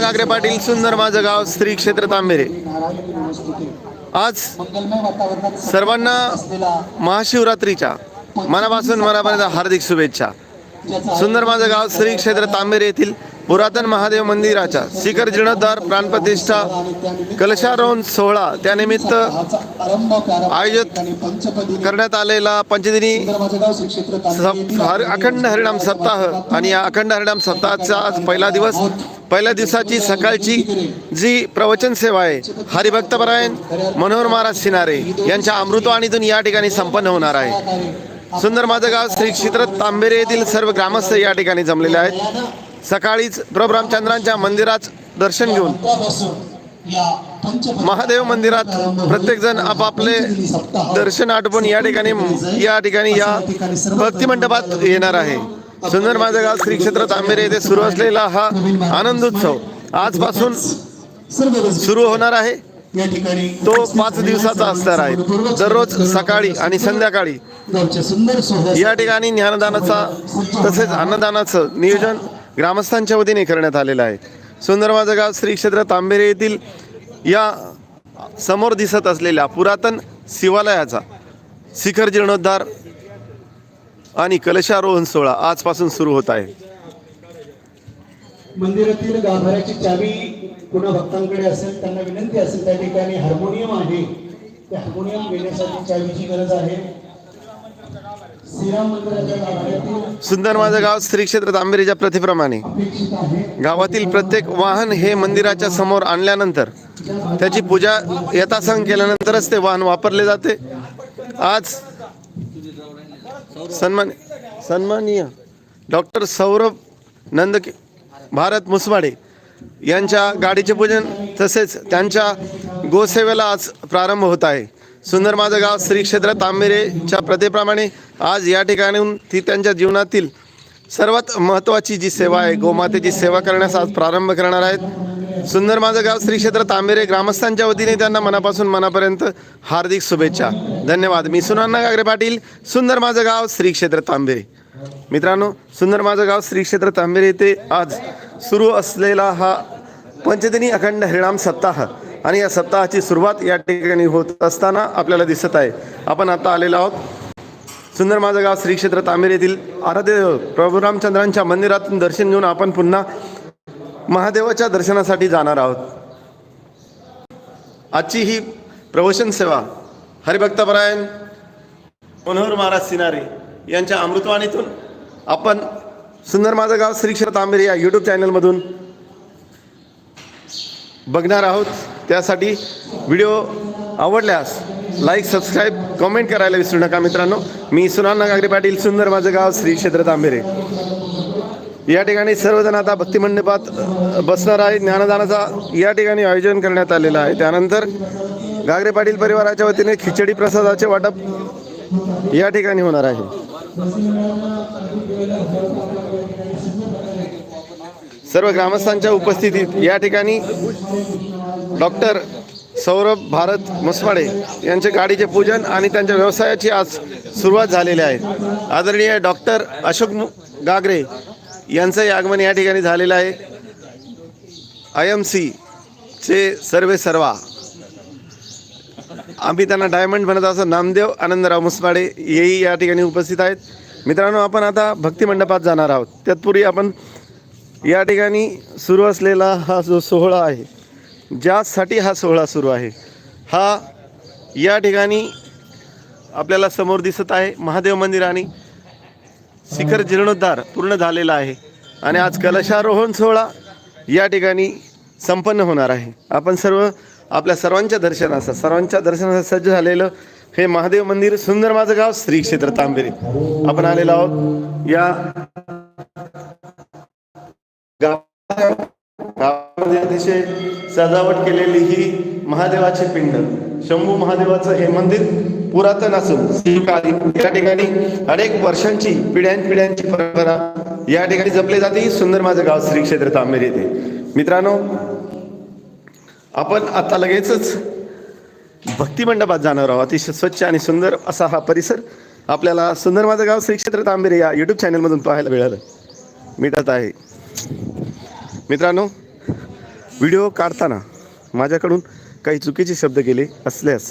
गागरे पाटील सुंदर माझं गाव श्री क्षेत्र तांबेरे. आज सर्वांना महाशिवरात्रीच्या मनापासून मनापर्यंत हार्दिक शुभेच्छा. सुंदर माझं गाव श्री क्षेत्र तांबेरे येथील पुरातन महादेव मंदिराच्या शिखर जीर्णोद्धार प्राणप्रतिष्ठा कलशारोहण सोहळा त्यानिमित्त आयोजित करण्यात आलेला पंचदिनी हर अखंड हरिणाम सप्ताह आणि या अखंड हरिणाम सप्ताहाचा आज पहिला दिवस पहिल्या दिवसाची सकाळची जी प्रवचन सेवा आहे हरिभक्तपरायण मनोहर महाराज सिनारे यांच्या अमृतवाणीतून या ठिकाणी संपन्न होणार आहे. सुंदर माझं गाव श्री क्षेत्र तांबेरे येथील सर्व ग्रामस्थ या ठिकाणी जमलेले आहेत. सकाळीच प्रभू रामचंद्रांच्या मंदिरात दर्शन घेऊन महादेव मंदिरात प्रत्येक जण आपापले दर्शन आटोपून या ठिकाणी या ठिकाणी या भक्ती मंडपात येणार आहे. सुंदर माझं गाव श्री क्षेत्र तांबेरे येथे सुरू असलेला हा आनंदोत्सव आजपासून सुरू होणार आहे. तो पाच दिवसाचा असणार आहे. दररोज सकाळी आणि संध्याकाळी या ठिकाणी ज्ञानदानाचा तसेच अन्नदानाचं नियोजन ग्रामस्थांच्या वतीने करण्यात आलेलं आहे. सुंदर माझं गाव श्री क्षेत्र तांबेरे येथील या समोर दिसत असलेल्या पुरातन शिवालयाचा शिखर जीर्णोद्धार आणि कलशारोहण सोहळा आजपासून सुरू होत आहे. मंदिरातील गाभाऱ्याची चावी कुणा भक्तांकडे असेल त्यांना विनंती असेल त्या ठिकाणी हार्मोनियम आहे. ते हार्मोनियम घेण्यासाठी चावीची गरज आहे. सुंदर माझं गाव श्री क्षेत्र तांबेरीच्या प्रथेप्रमाणे. गावातील प्रत्येक वाहन हे मंदिराच्या समोर आणल्यानंतर त्याची पूजा यथासंग केल्यानंतरच ते वाहन वापरले जाते. आज सन्मान सन्माननीय डॉक्टर सौरभ नंद भारत मुसवाडे यांच्या गाडीचे पूजन तसेच त्यांच्या गोसेवेला आज प्रारंभ होत आहे. सुंदर माझं गाव श्री क्षेत्र तांबेरेच्या प्रथेप्रमाणे आज या ठिकाणून ती त्यांच्या जीवनातील सर्वात महत्त्वाची जी सेवा आहे गोमातेची सेवा करण्यास आज प्रारंभ करणार आहेत. सुंदर माझं गाव श्री क्षेत्र तांबेरे ग्रामस्थांच्या वतीने त्यांना मनापासून मनापर्यंत हार्दिक शुभेच्छा. धन्यवाद. मी सुनान्ना गागरे पाटील सुंदर माझं गाव श्री क्षेत्र तांबेरे. मित्रांनो सुंदर माझं गाव श्री क्षेत्र तांबेरे येथे आज सुरू असलेला हा पंचदिनी अखंड हरिणाम सप्ताह आणि या सप्ताहाची सुरुवात या ठिकाणी होत असताना आपल्याला दिसत आहे. आपण आता आलेलो आहोत सुंदर माझं गाव श्री क्षेत्र तांबेर येथील आराध्य प्रभुरामचंद्रांच्या प्रभू रामचंद्रांच्या मंदिरातून दर्शन घेऊन आपण पुन्हा महादेवाच्या दर्शनासाठी जाणार आहोत. आजची ही प्रवचन सेवा हरिभक्तपरायण मनोहर महाराज सिनारे यांच्या अमृतवाणीतून आपण सुंदर माझं गाव श्री क्षेत्र तांबेरे या यूट्यूब चॅनलमधून बघणार आहोत. त्यासाठी व्हिडिओ आवडल्यास लाईक सबस्क्राईब कमेंट करायला विसरू नका मित्रांनो. मी सुनाना नागरे पाटील सुंदर माझं गाव श्री क्षेत्र तांबेरे. या ठिकाणी सर्वजण आता भक्तिमंडपात अ, बसणार आहे. ज्ञानदानाचा या ठिकाणी आयोजन करण्यात आलेलं आहे. त्यानंतर घागरे पाटील परिवाराच्या वतीने खिचडी प्रसादाचे वाटप या ठिकाणी होणार आहे. सर्व ग्रामस्थांच्या उपस्थितीत या ठिकाणी डॉक्टर सौरभ भारत मसवाडे यांचे गाडीचे पूजन आणि त्यांच्या व्यवसायाची आज सुरुवात झालेली आहे. आदरणीय डॉक्टर अशोक मु- गागरे यांचंही आगमन या ठिकाणी झालेलं आहे. आय एम सी चे सर्वे सर्वा. आम्ही त्यांना डायमंड म्हणत असं नामदेव आनंदराव मुसवाडे हेही या ठिकाणी उपस्थित आहेत. मित्रांनो आपण आता भक्ती मंडपात जाणार आहोत. तत्पूर्वी आपण या ठिकाणी सुरू असलेला हा जो सोहळा आहे ज्यासाठी हा सोहळा सुरू आहे हा या ठिकाणी आपल्याला समोर दिसत आहे. महादेव मंदिर आणि शिखर जीर्णोद्धार पूर्ण झालेला आहे. आणि आज कलशारोहण सोहळा या ठिकाणी संपन्न होणार आहे. आपण सर्व आपल्या सर्वांच्या दर्शनाचं सर्वांच्या दर्शनाचं सज्ज झालेलं हे महादेव मंदिर सुंदर माझं गाव श्री क्षेत्र तांबेरी. आपण आलेलो आहोत या गावामध्ये अतिशय सजावट केलेली ही महादेवाची पिंड. शंभू महादेवाचं हे मंदिर पुरातन असून शिवकालीन या ठिकाणी अनेक वर्षांची पिढ्यानपिढ्यांची परंपरा या ठिकाणी जपली जाते. ही सुंदर माझं गाव श्री क्षेत्र तांबेर येथे. मित्रांनो आपण आता लगेचच भक्ती मंडपात जाणार आहोत. अतिशय स्वच्छ आणि सुंदर असा हा परिसर आपल्याला सुंदर माझं गाव श्री क्षेत्र तांबेरे या युट्यूब चॅनलमधून पाहायला मिळालं. मिळत आहे. मित्रांनो व्हिडिओ काढताना माझ्याकडून काही चुकीचे शब्द केले असल्यास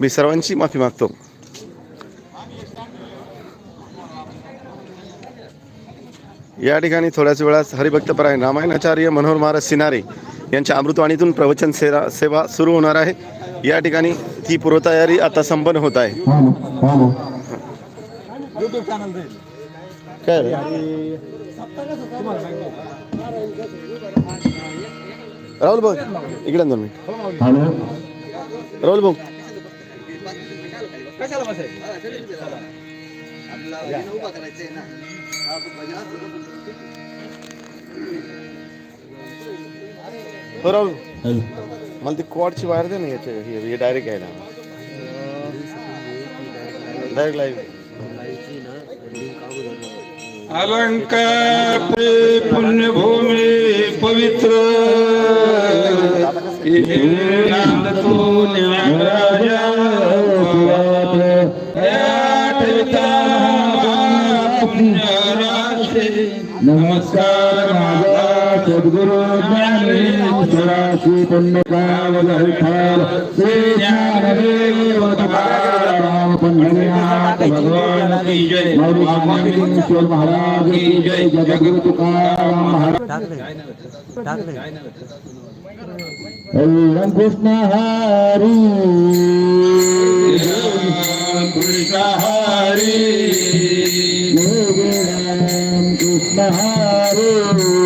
मी सर्वांची माफी मागतो. या ठिकाणी थोड्याच वेळात हरिभक्तपरायण रामायणाचार्य मनोहर महाराज सिनारे यांच्या अमृतवाणीतून प्रवचन सेवा सेवा सुरू होणार आहे. या ठिकाणी ती पूर्वतयारी आता संपन्न होत आहे. काय? रे? राहुल भाऊ इकडे दोन मिनिट. राहुल भाऊ कशाला बसायचं? हो, मला ती कॉडची वायर दे ना याचे हे डायरेक्ट आहे ना डायरेक्ट लाईव्ह अलंकार पुण्यभूमी पवित्र. गुरु ज्ञानेश्वरा श्री भगवान गौरी ज्ञानेश्वर महाराज की जय जगद्गुरु तुकाराम महाराज कृष्ण हरी कृष्ण हरी कृष्ण हरी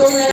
তুমি